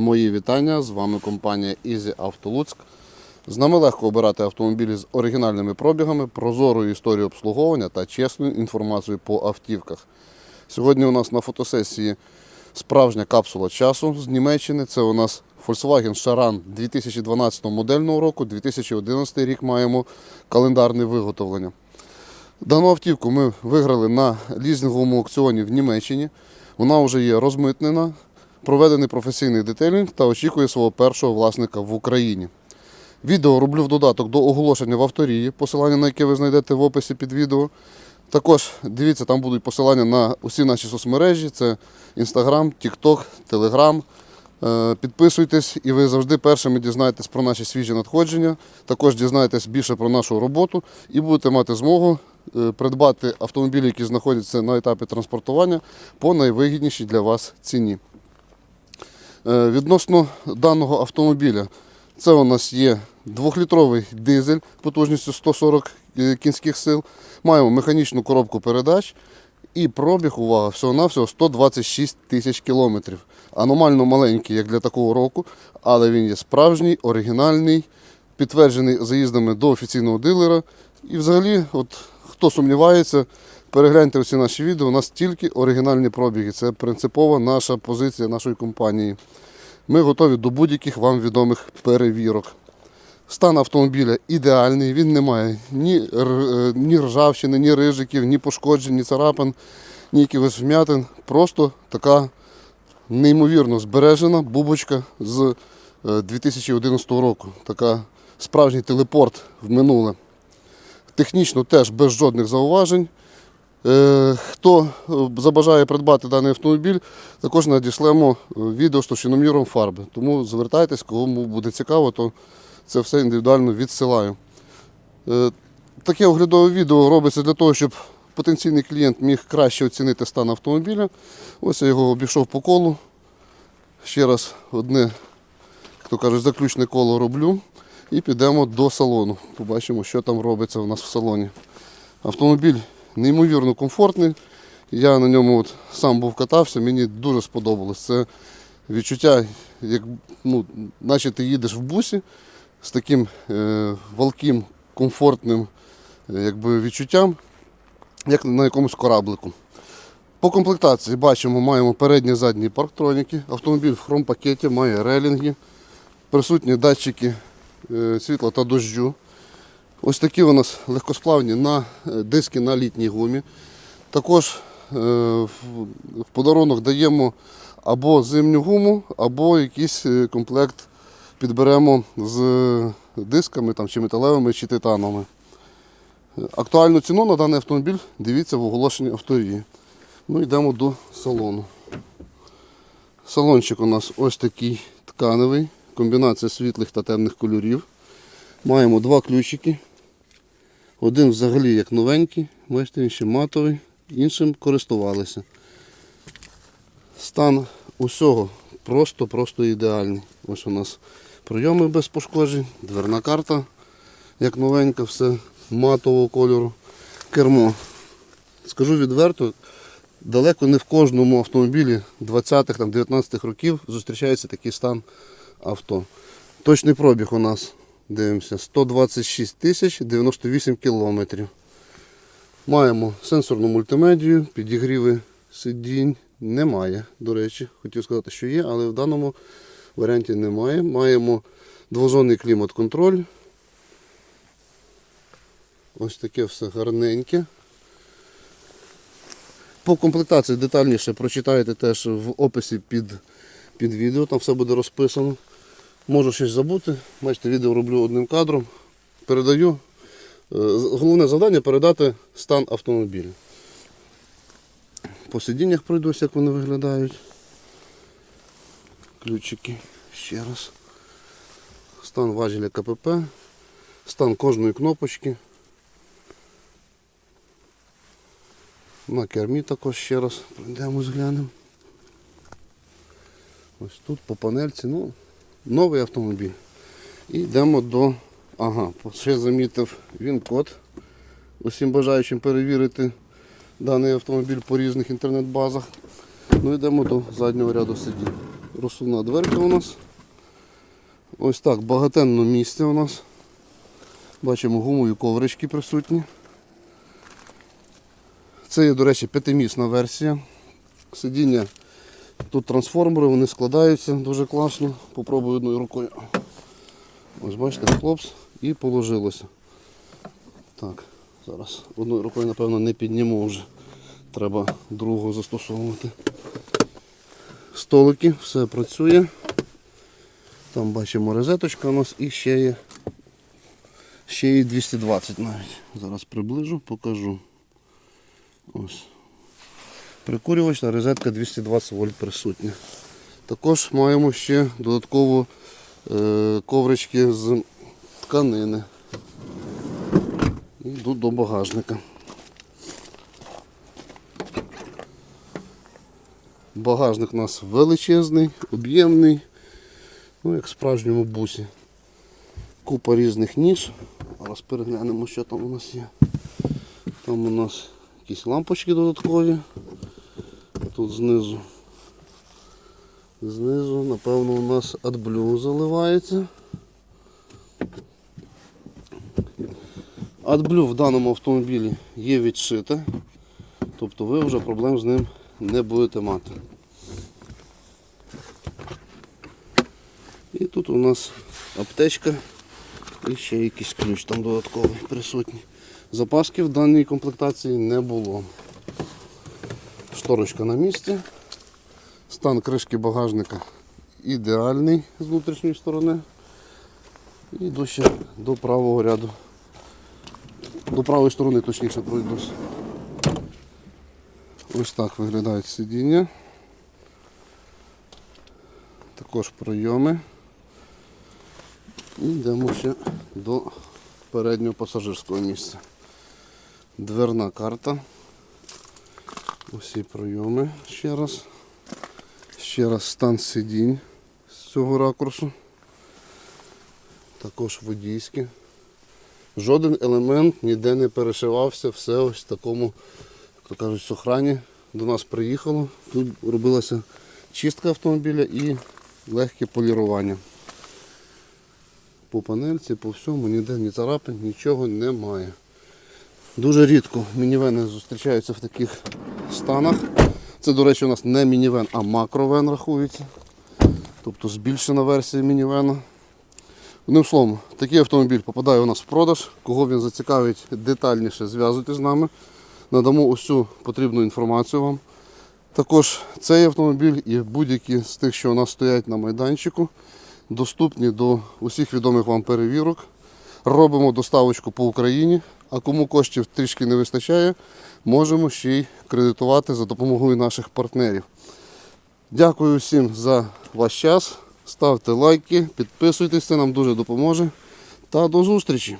Мої вітання. З вами компанія Easy Auto Луцьк. З нами легко обирати автомобілі з оригінальними пробігами, прозорою історією обслуговування та чесною інформацією по автівках. Сьогодні у нас на фотосесії справжня капсула часу з Німеччини. Це у нас Volkswagen Charan 2012 модельного року, 2011 рік маємо календарне виготовлення. Дану автівку ми виграли на лізинговому аукціоні в Німеччині. Вона вже є розмитнена, проведений професійний детейлінг та очікує свого першого власника в Україні. Відео роблю в додаток до оголошення в авторії, посилання на яке ви знайдете в описі під відео. Також дивіться, там будуть посилання на усі наші соцмережі: це Instagram, TikTok, Telegram. Е, Підписуйтесь і ви завжди першими дізнаєтесь про наші свіжі надходження. Також дізнаєтесь більше про нашу роботу і будете мати змогу е, придбати автомобілі, які знаходяться на етапі транспортування по найвигіднішій для вас ціні. Е, Відносно даного автомобіля, це у нас є 2-літровий дизель потужністю 140 кінських сил. Маємо механічну коробку передач і пробіг, увага, всього-навсього 126 тисяч кілометрів. Аномально маленький, як для такого року, але він є справжній, оригінальний, підтверджений заїздами до офіційного дилера. І взагалі, от, хто сумнівається, перегляньте всі наші відео, у нас тільки оригінальні пробіги. Це принципова наша позиція нашої компанії. Ми готові до будь-яких вам відомих перевірок. Стан автомобіля ідеальний, він не має ні, е, ні ржавчини, ні рижиків, ні пошкоджень, ні царапин, ні якихось вмятин. Просто така неймовірно збережена бубочка з е, 2011 року. Така справжній телепорт в минуле. Технічно теж без жодних зауважень. Е, Хто е, забажає придбати даний автомобіль, також надішлемо е, відео з товщиноміром фарби. Тому звертайтесь, кому буде цікаво, то це все індивідуально відсилаю. Таке оглядове відео робиться для того, щоб потенційний клієнт міг краще оцінити стан автомобіля. Ось я його обійшов по колу. Ще раз одне, як то кажуть, заключне коло роблю. І підемо до салону. Побачимо, що там робиться у нас в салоні. Автомобіль неймовірно комфортний. Я на ньому от сам був катався, мені дуже сподобалось. Це відчуття, як, ну, наче ти їдеш в бусі з таким е, валким, комфортним е, якби, відчуттям, як на якомусь кораблику. По комплектації бачимо, маємо передні задні парктроніки. Автомобіль в хромпакеті, має релінги, присутні датчики світла та дощу. Ось такі у нас легкосплавні на е, диски на літній гумі. Також е, в подарунок даємо або зимню гуму, або якийсь е, комплект підберемо з е, дисками там, чи металевими, чи титановими. Е, Актуальну ціну на даний автомобіль дивіться в оголошенні авторії. Ну, йдемо до салону. Салончик у нас ось такий тканевий, комбінація світлих та темних кольорів. Маємо два ключики. Один взагалі як новенький, бачите, він ще матовий, іншим користувалися. Стан усього просто-просто ідеальний. Ось у нас прийоми без пошкоджень, дверна карта, як новенька, все матового кольору. Кермо. Скажу відверто, далеко не в кожному автомобілі 20-х 19-х років зустрічається такий стан авто. Точний пробіг у нас, дивимося, 126 тисяч 98 кілометрів. Маємо сенсорну мультимедію, підігріви сидінь немає, до речі. Хотів сказати, що є, але в даному варіанті немає. Маємо двозонний клімат-контроль. Ось таке все гарненьке. По комплектації детальніше прочитаєте теж в описі під, під відео, там все буде розписано. Можу щось забути. Бачите, відео роблю одним кадром. Передаю. Е, Головне завдання передати стан автомобіля. По сидіннях пройдусь, як вони виглядають. Ключики. Ще раз. Стан важеля КПП. Стан кожної кнопочки. На кермі також ще раз пройдемо, зглянемо. Ось тут по панельці, ну, новий автомобіль. І йдемо до. Ага, ще замітив він код. Усім бажаючим перевірити даний автомобіль по різних інтернет-базах. Ну йдемо до заднього ряду сидінь. розсувна дверка у нас. Ось так, багатенно місце у нас. Бачимо гумові коврички присутні. Це є, до речі, п'ятимісна версія. Сидіння тут трансформери, вони складаються дуже класно. Попробую одною рукою. Ось бачите, хлопс і положилося. Так, зараз одною рукою, напевно, не підніму вже. Треба другу застосовувати. Столики, все працює. Там бачимо розеточка у нас і ще є. Ще є 220 навіть. Зараз приближу, покажу. Ось. Прикурювач та розетка 220 вольт присутня. Також маємо ще додатково е, коврички з тканини. І йдуть до багажника. Багажник у нас величезний, об'ємний, ну як в справжньому бусі. Купа різних ніж. Зараз переглянемо, що там у нас є. Там у нас якісь лампочки додаткові. Тут знизу. Знизу, напевно, у нас AdBlue заливається. AdBlue в даному автомобілі є відшите, тобто ви вже проблем з ним не будете мати. І тут у нас аптечка і ще якийсь ключ там додатковий присутній. Запаски в даній комплектації не було. Шторочка на місці. Стан кришки багажника ідеальний з внутрішньої сторони. І йду ще до правого ряду. До правої сторони точніше пройдусь. Ось так виглядають сидіння. Також пройоми. І йдемо ще до переднього пасажирського місця. Дверна карта. Усі пройоми ще раз. Ще раз стан сидінь з цього ракурсу. Також водійські. Жоден елемент ніде не перешивався, все ось в такому, як то кажуть, сохрані. До нас приїхало. Тут робилася чистка автомобіля і легке полірування. По панельці, по всьому, ніде ні царапин, нічого немає. Дуже рідко мінівени зустрічаються в таких станах. Це, до речі, у нас не мінівен, а макровен рахується. Тобто збільшена версія мінівена. Одним словом, такий автомобіль попадає у нас в продаж. Кого він зацікавить детальніше, зв'язуйтесь з нами. Надамо усю потрібну інформацію вам. Також цей автомобіль і будь-які з тих, що у нас стоять на майданчику, доступні до усіх відомих вам перевірок. Робимо доставочку по Україні, а кому коштів трішки не вистачає, можемо ще й кредитувати за допомогою наших партнерів. Дякую всім за ваш час. Ставте лайки, підписуйтесь, це нам дуже допоможе. Та до зустрічі!